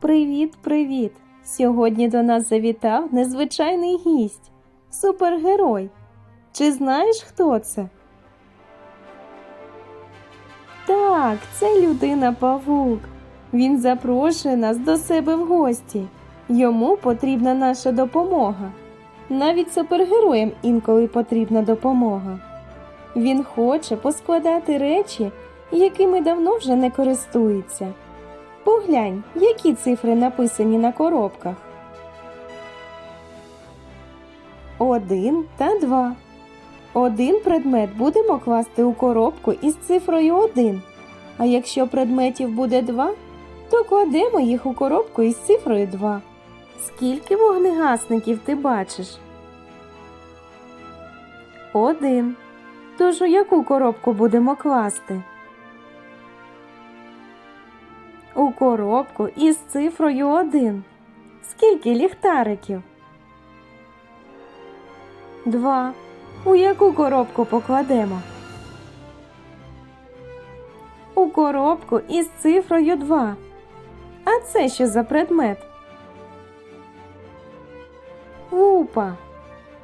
Привіт, привіт! Сьогодні до нас завітав незвичайний гість, супергерой. Чи знаєш, хто це? Так, це людина Павук. Він запрошує нас до себе в гості. Йому потрібна наша допомога. Навіть супергероям інколи потрібна допомога. Він хоче поскладати речі, якими давно вже не користується. Поглянь, які цифри написані на коробках. Один та два. Один предмет будемо класти у коробку із цифрою 1. А якщо предметів буде 2, то кладемо їх у коробку із цифрою 2. Скільки вогнегасників ти бачиш? Один. Тож у яку коробку будемо класти? У коробку із цифрою 1. Скільки ліхтариків? Два. У яку коробку покладемо? У коробку із цифрою 2. А це що за предмет? Лупа.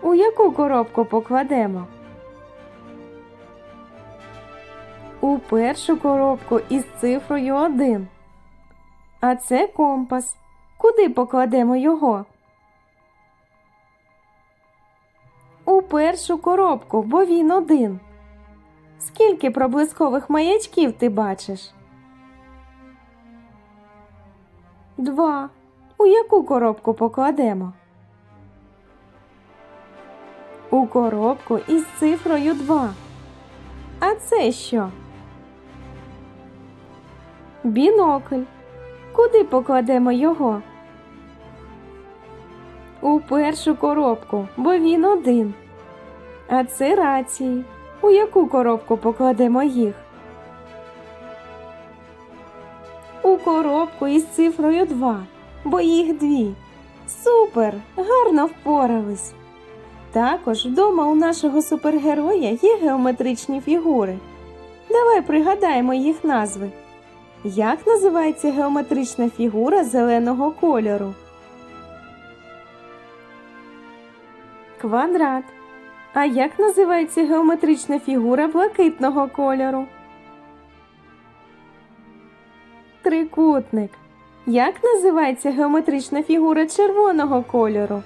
У яку коробку покладемо? У першу коробку із цифрою 1. А це компас. Куди покладемо його? У першу коробку, бо він один. Скільки проблискових маячків ти бачиш? Два. У яку коробку покладемо? У коробку із цифрою 2. А це що? Бінокль. Куди покладемо його? У першу коробку, бо він один. А це рації. У яку коробку покладемо їх? У коробку із цифрою 2, бо їх дві. Супер! Гарно впорались. Також вдома у нашого супергероя є геометричні фігури. Давай пригадаємо їх назви. Як називається геометрична фігура зеленого кольору? Квадрат. А як називається геометрична фігура блакитного кольору? Трикутник. Як називається геометрична фігура червоного кольору?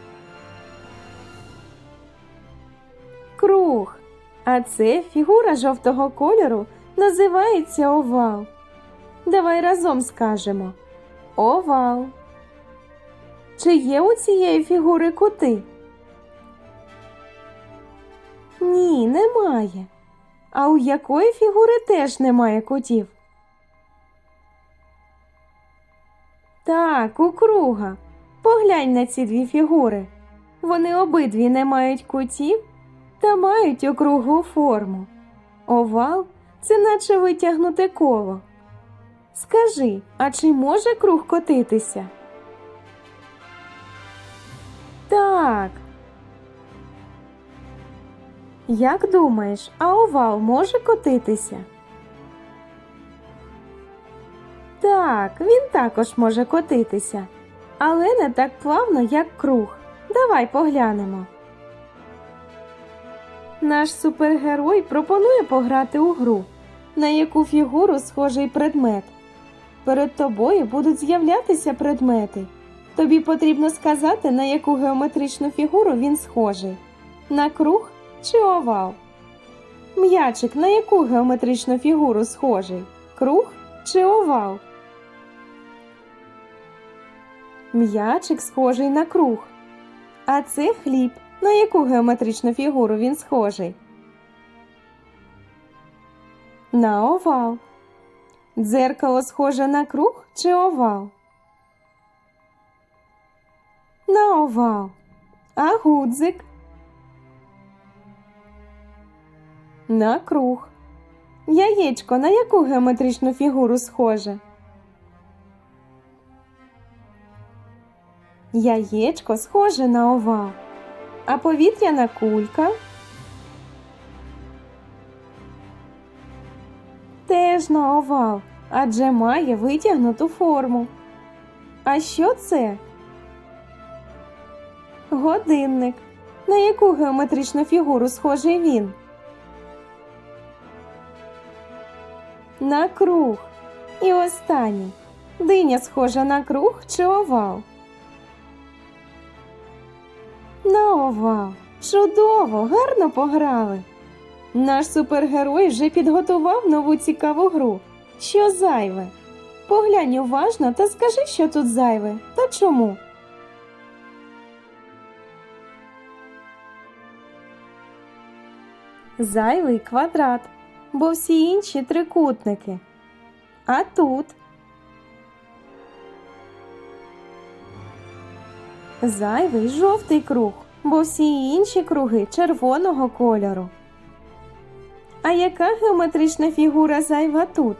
Круг. А це фігура жовтого кольору називається овал. Давай разом скажемо овал. Чи є у цієї фігури кути? Ні, немає. А у якої фігури теж немає кутів? Так, у круга. Поглянь на ці дві фігури. Вони обидві не мають кутів та мають округлу форму. Овал це наче витягнуте коло. Скажи, а чи може круг котитися? Так. Як думаєш, а овал може котитися? Так, він також може котитися, але не так плавно, як круг. Давай поглянемо. Наш супергерой пропонує пограти у гру, на яку фігуру схожий предмет. Перед тобою будуть з'являтися предмети. Тобі потрібно сказати, на яку геометричну фігуру він схожий. На круг чи овал? М'ячик на яку геометричну фігуру схожий? Круг чи овал? М'ячик схожий на круг. А це хліб. На яку геометричну фігуру він схожий? На овал. Дзеркало схоже на круг чи овал? На овал. А гудзик? На круг. Яєчко на яку геометричну фігуру схоже? Яєчко схоже на овал. А повітряна кулька на овал, адже має витягнуту форму. А що це? Годинник. На яку геометричну фігуру схожий він? На круг. І останній. Диня схожа на круг чи овал? На овал. Чудово, гарно пограли. Наш супергерой вже підготував нову цікаву гру. Що зайве? Поглянь уважно та скажи, що тут зайве та чому. Зайвий квадрат, бо всі інші трикутники. А тут зайвий жовтий круг, бо всі інші круги червоного кольору. А яка геометрична фігура зайва тут?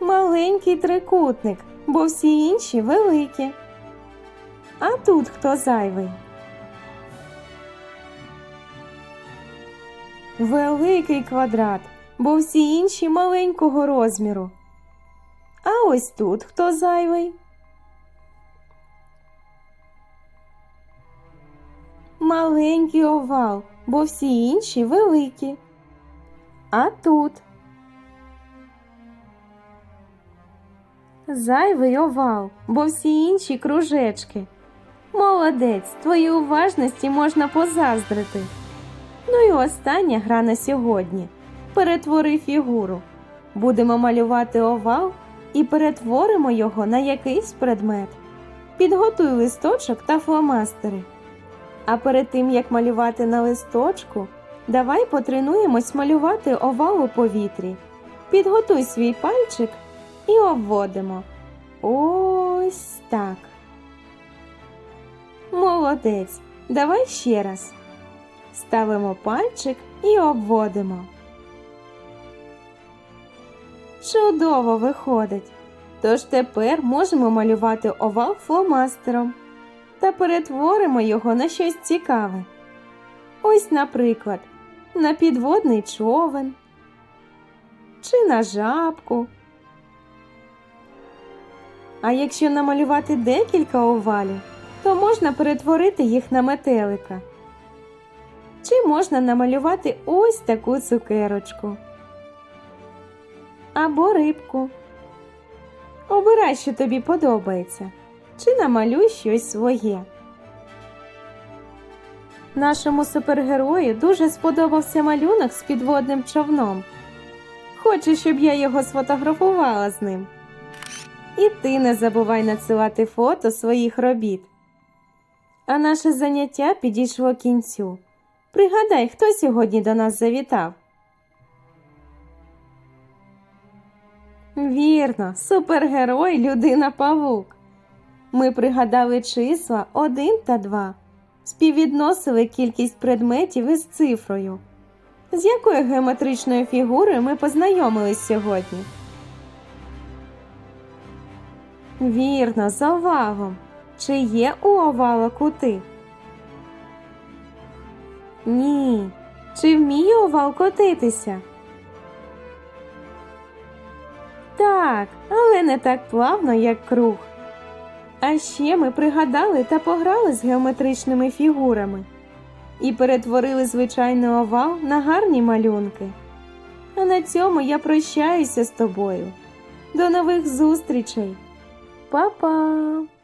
Маленький трикутник, бо всі інші великі. А тут хто зайвий? Великий квадрат, бо всі інші маленького розміру. А ось тут хто зайвий? Маленький овал, бо всі інші великі. А тут зайвий овал, бо всі інші кружечки. Молодець, твоїй уважності можна позаздрити. Ну і остання гра на сьогодні. Перетвори фігуру. Будемо малювати овал і перетворимо його на якийсь предмет. Підготуй листочок та фломастери. А перед тим як малювати на листочку, давай потренуємось малювати овал у повітрі. Підготуй свій пальчик і обводимо. Ось так. Молодець. Давай ще раз. Ставимо пальчик і обводимо. Чудово виходить. Тож тепер можемо малювати овал фломастером та перетворимо його на щось цікаве. Ось, наприклад, на підводний човен чи на жабку. А якщо намалювати декілька овалів, то можна перетворити їх на метелика. Чи можна намалювати ось таку цукерочку або рибку. Обирай, що тобі подобається, чи намалюй щось своє. Нашому супергерою дуже сподобався малюнок з підводним човном. Хочу, щоб я його сфотографувала з ним. І ти не забувай надсилати фото своїх робіт. А наше заняття підійшло кінцю. Пригадай, хто сьогодні до нас завітав. Вірно, супергерой людина павук. Ми пригадали числа 1 та 2, співвідносили кількість предметів із цифрою. З якою геометричною фігурою ми познайомились сьогодні? Вірно, з овалом. Чи є у овала кути? Ні. Чи вміє овал котитися? Так, але не так плавно, як круг. А ще ми пригадали та пограли з геометричними фігурами і перетворили звичайний овал на гарні малюнки. А на цьому я прощаюся з тобою. До нових зустрічей. Па-па!